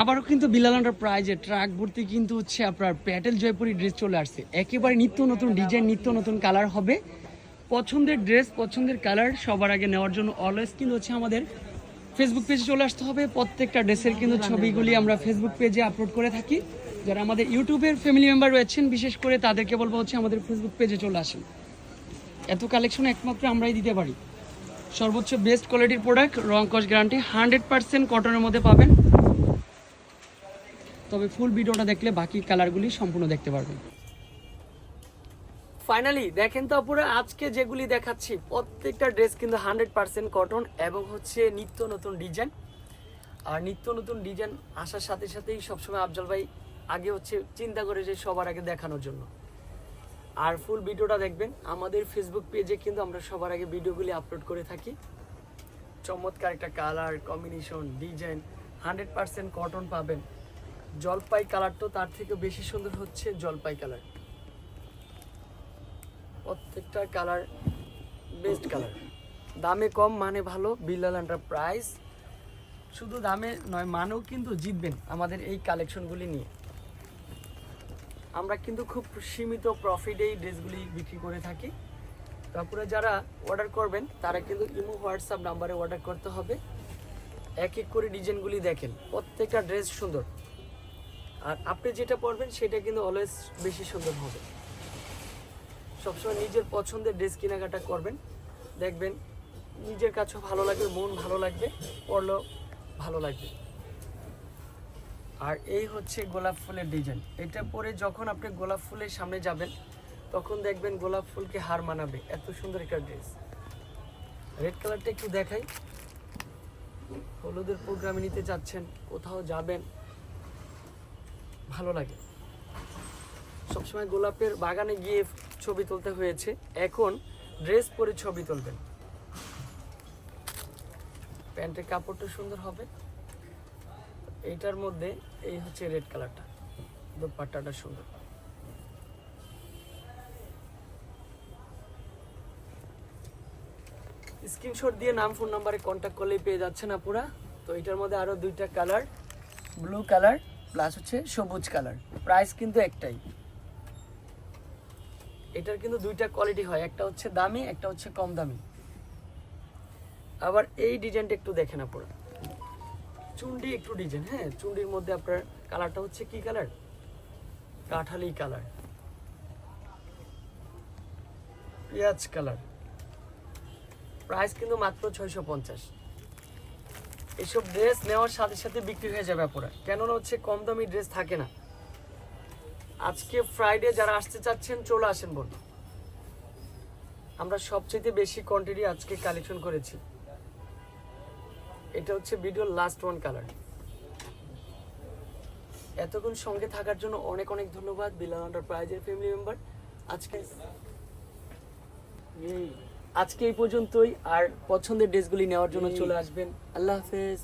আবারও কিন্তু বিলাল প্রাইজে ট্রাক ভর্তি কিন্তু হচ্ছে আপনার প্যাটেল জয়পুরি ড্রেস চলে আসছে। একেবারে নিত্য নতুন ডিজাইন, নিত্য নতুন কালার হবে। পছন্দের ড্রেস, পছন্দের কালার সবার আগে নেওয়ার জন্য অলওয়েজ কিন্তু হচ্ছে আমাদের ফেসবুক পেজে চলে আসতে হবে। প্রত্যেকটা ড্রেসের কিন্তু ছবিগুলি আমরা ফেসবুক পেজে আপলোড করে থাকি। যারা আমাদের ইউটিউবের ফ্যামিলি মেম্বার রয়েছেন, বিশেষ করে তাদেরকে বলব হচ্ছে আমাদের ফেসবুক পেজে চলে আসেন। এত কালেকশন একমাত্র আমরাই দিতে পারি। সর্বোচ্চ বেস্ট কোয়ালিটির প্রোডাক্ট রং কস গ্যারান্টি হান্ড্রেড পার্সেন্ট কটনের মধ্যে পাবেন। তবে ফুল ভিডিওটা দেখলে বাকি কালারগুলি সম্পূর্ণ দেখতে পারবেন। ফাইনালি দেখেন তো আপুরা, আজকে যেগুলি দেখাচ্ছি, প্রত্যেকটা ড্রেস কিন্তু হান্ড্রেড পার্সেন্ট কটন এবং হচ্ছে নিত্য নতুন ডিজাইন আর নিত্য নতুন ডিজাইন আসার সাথে সাথেই সবসময় আফজল ভাই আগে হচ্ছে চিন্তা করে যে সবার আগে দেখানোর জন্য। আর ফুল ভিডিওটা দেখবেন। আমাদের ফেসবুক পেজে কিন্তু আমরা সবার আগে ভিডিওগুলি আপলোড করে থাকি। চমৎকার একটা colour combination design hundred percent cotton পাবেন। জলপাই কালার তো তার থেকে বেশি সুন্দর হচ্ছে জলপাই কালার প্রত্যেকটা কালার বেস্ট কালার দামে কম মানে ভালো, বিল্লাল প্রাইস শুধু দামে নয়, মানেও কিন্তু জিতবেন আমাদের এই কালেকশনগুলি নিয়ে। আমরা কিন্তু খুব সীমিত প্রফিটে এই ড্রেসগুলি বিক্রি করে থাকি। তারপরে যারা অর্ডার করবেন, তারা কিন্তু ইমো হোয়াটসঅ্যাপ নাম্বারে অর্ডার করতে হবে। এক এক করে ডিজাইনগুলি দেখেন, প্রত্যেকটা ড্রেস সুন্দর। আর আপনি যেটা পরবেন, সেটা কিন্তু অলওয়েজ বেশি সুন্দর হবে। সবসময় নিজের পছন্দের ড্রেস কেনাকাটা করবেন। দেখবেন নিজের কাছেও ভালো লাগবে, মন ভালো লাগবে পড়লেও ভালো লাগবে। আর এই হচ্ছে গোলাপ ফুলের ডিজাইন এটা পরে যখন আপনি গোলাপ ফুলের সামনে যাবেন, তখন দেখবেন গোলাপ ফুলকে হার মানাবে। এত সুন্দর একটা ড্রেস রেড কালারটা একটু দেখাই। হলুদের প্রোগ্রামে নিতে যাচ্ছেন কোথাও যাবেন, ভালো লাগে। সবসময় গোলাপের বাগানে গিয়ে ছবি তুলতে হয়েছে। এখন ড্রেস পরে ছবি তুলবেন। প্যান্টের কাপড়টা সুন্দর হবে। এইটার মধ্যে এই হচ্ছে রেড কালারটা। দোপাট্টাটা সুন্দর। স্ক্রিনশট দিয়ে নাম, ফোন নাম্বারে কন্ট্যাক্ট করলেই পেয়ে যাচ্ছেন আপুরা। তো এটার মধ্যে আরও দুইটা কালার ব্লু কালার প্লাস হচ্ছে সবুজ কালার। প্রাইস কিন্তু একটাই। এটার কিন্তু দুইটা কোয়ালিটি হয়, একটা হচ্ছে দামি, একটা হচ্ছে কম দামি। আবার এই ডিজাইনটা একটু দেখেন আপনারা চুন্ডি একটু ডিজাইন হ্যাঁ? চুন্ডির মধ্যে আপনার কালারটা হচ্ছে কি কালার কাঠালি কালার পেঁয়াজ কালার প্রাইস কিন্তু মাত্র ছয়শো পঞ্চাশ। এসব ড্রেস নেওয়ার সাথে সাথে বিক্রি হয়ে যাবে আপনারা। কেননা হচ্ছে কম দামি ড্রেস থাকে না। আজকে ফ্রাইডে যারা আসতে চাচ্ছেন, চলে আসেন বোন আমরা সবচেয়ে বেশি কোয়ান্টিটি আজকে কালেকশন করেছি। এটা হচ্ছে ভিডিওর লাস্ট ওয়ান কালার এতক্ষণ সঙ্গে থাকার জন্য অনেক অনেক ধন্যবাদ বিলাল প্রাইজের ফ্যামিলি মেম্বার আজকে আজকে এই পর্যন্তই আর পছন্দের ড্রেসগুলি নেওয়ার জন্য চলে আসবেন। আল্লাহ হাফেজ।